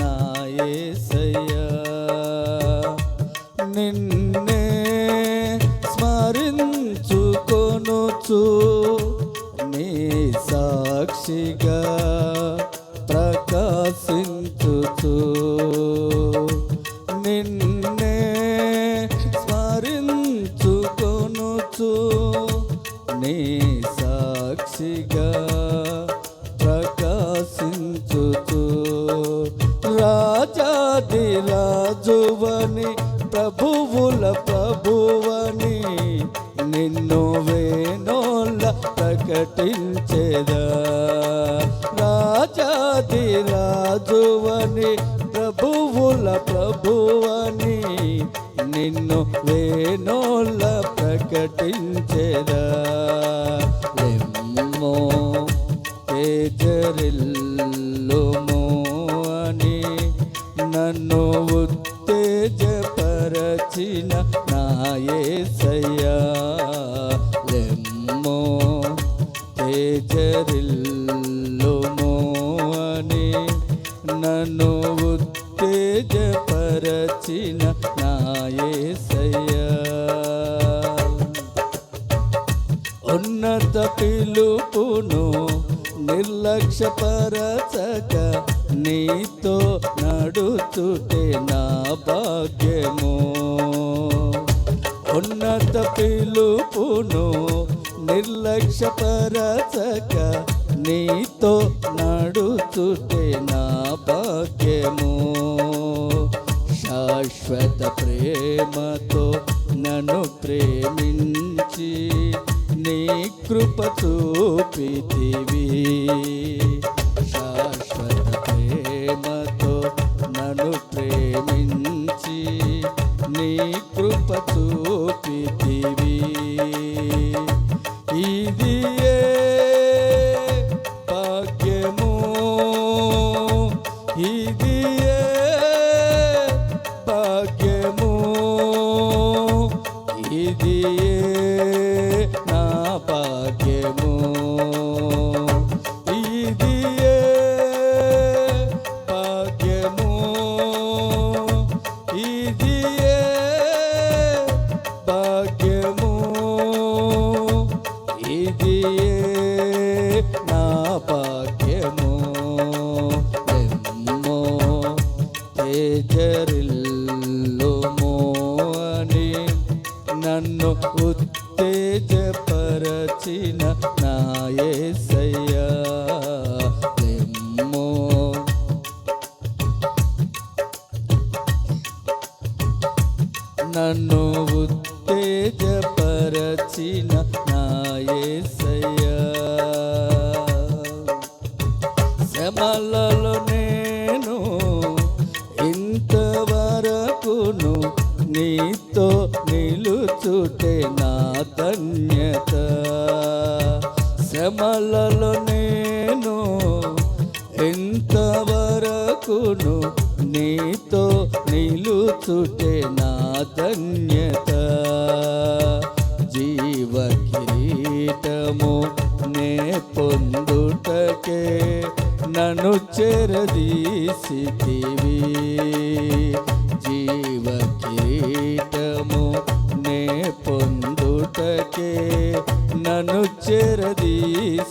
నాయసయ్యా. నిన్నే స్మరించుకొనుచు నీ సాక్షిగా ప్రకాశించుచు. ప్రకటించేదా? రాజాది రాజువని ప్రభువుల ప్రభువని నిన్ను వేణోళ్ళ ప్రకటించేదా? ఎమ్మో తేజరిల్లుము అని నన్ను ఉత్తేజపరచిన నాయసయ్యా తేజరిల్లుము అని నన్ను ఉత్తేజపరచిన నాయసయ్యా. ఉన్నత పిలుపును నిర్లక్ష్యపరచక నీతో నడుచుటే నా భాగ్యము. ఉన్నత పిలుపును నిర్లక్ష్యపరచక నీతో నడుచుటే నా భాగ్యము. శాశ్వత ప్రేమతో నన్ను ప్రేమించి నీ కృప చూపితివి. ఇది ఏ భాగ్యము ఇది ఏ నా భాగ్యము ఇది ఏ భాగ్యము ఇది ఉత్తేజపరచిన నాయసయ్యా. ఎమ్మో నన్ను ఉత్తేజపరచిన నాయసయ్యా. శ్రమలలో నిలుచుటే నా ధన్యత. జీవ కిరీటము నే పొందుటకే నన్ను చెరదీసితివి. జీవ కిరీటము నే పొందుటకే నన్ను చెరదీసితివి.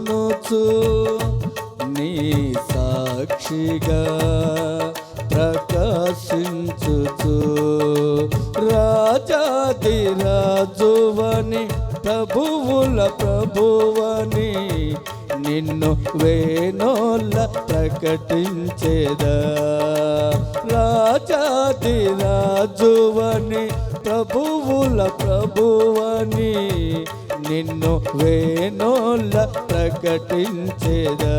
కొనుచు నీ సాక్షిగా ప్రకాశించుచు. రాజాది రాజువని ప్రభువుల ప్రభువని నిన్ను వేణోళ్ళ ప్రకటించేదా. రాజాది రాజువని ప్రభువుల ప్రభువని నిన్ను వేణోళ్ళ ప్రకటించేదా?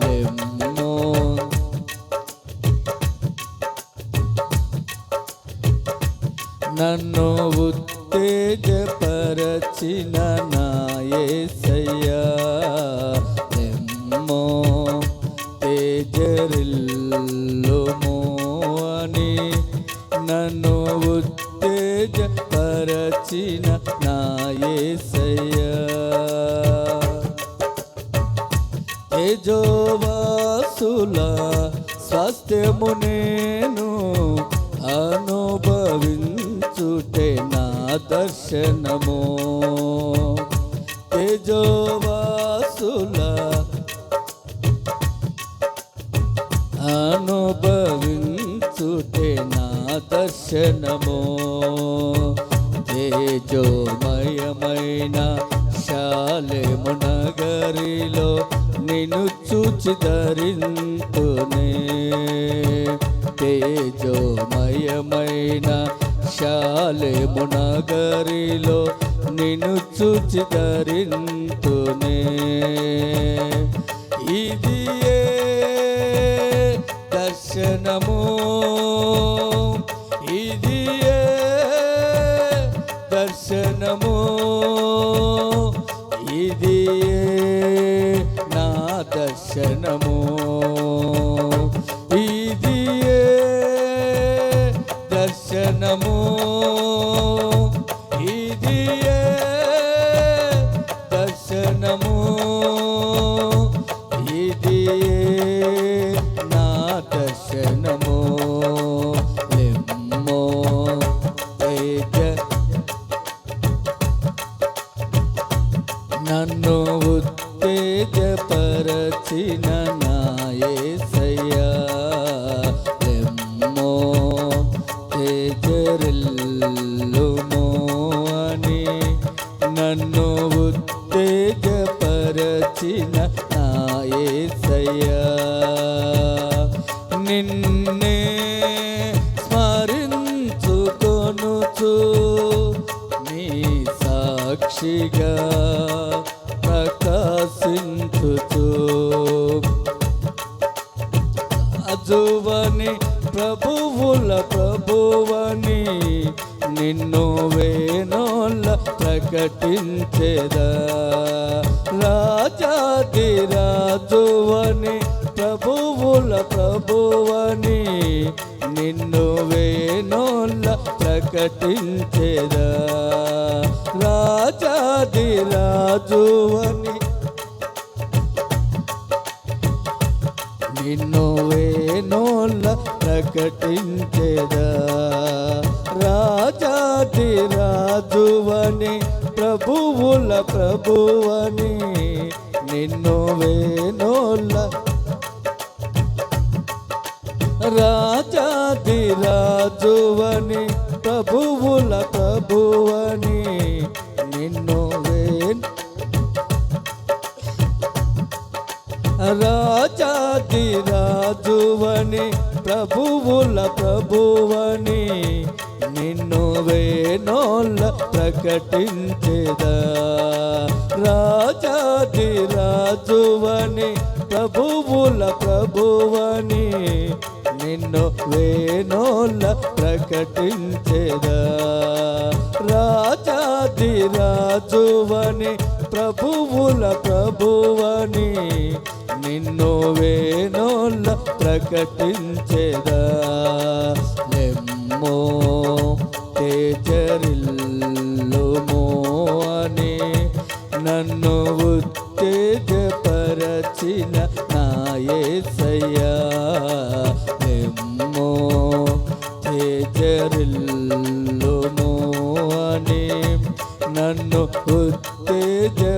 లెమ్మో నన్ను ఉత్తేజపరచిన నాయసయ్యా నాయసయ్యా తేజోవాసుల స్వాస్థ్యము నేను అనుభవించుటే నా దర్శనము. తేజోవాసుల అనుభవించుటే నా దర్శనము. తేజోమయమైన శాలేము నగరిలో నిన్ను చూచి ధరింతునే ఇది ఏ దర్శనము? ఇది దర్శనము? ఇది నా దర్శనము? స్మరించుకొనుచు నీ సాక్షిగా ప్రకాశించుచు. అజువని ప్రభువుల ప్రభువని నిన్ను వేణోళ్ళ ప్రకటించేదా. రాజాది రాజువని ప్రభువుల ప్రభువని నిన్ను వేణోళ్ళ ప్రకటించేదా? రాజాది రాజువని నిన్ను వేణోళ్ళ ప్రకటించేదా? రాజాది రాజువని ప్రభువుల ప్రభువని నిన్ను వేణోళ్ళ రాజాది రాజువని ప్రభువుల ప్రభువని నిన్ను వేణు రాజాది రాజువని ప్రభువుల ప్రభువని నిన్ను వేణోళ్ళ ప్రకటించేదా. రాజాది రాజువని ప్రభువుల ప్రభువని నేను వేణోళ్ళ ప్రకటించేదా? రాజాది రాజువని ప్రభువుల ప్రభువని నిన్ను వేణోళ్ళ ప్రకటించేదా? లెమ్మో తేజరిల్లుమో అని నన్ను ఉత్తేజపరచిన నాయసయ్య ఉత్తేజపరచిన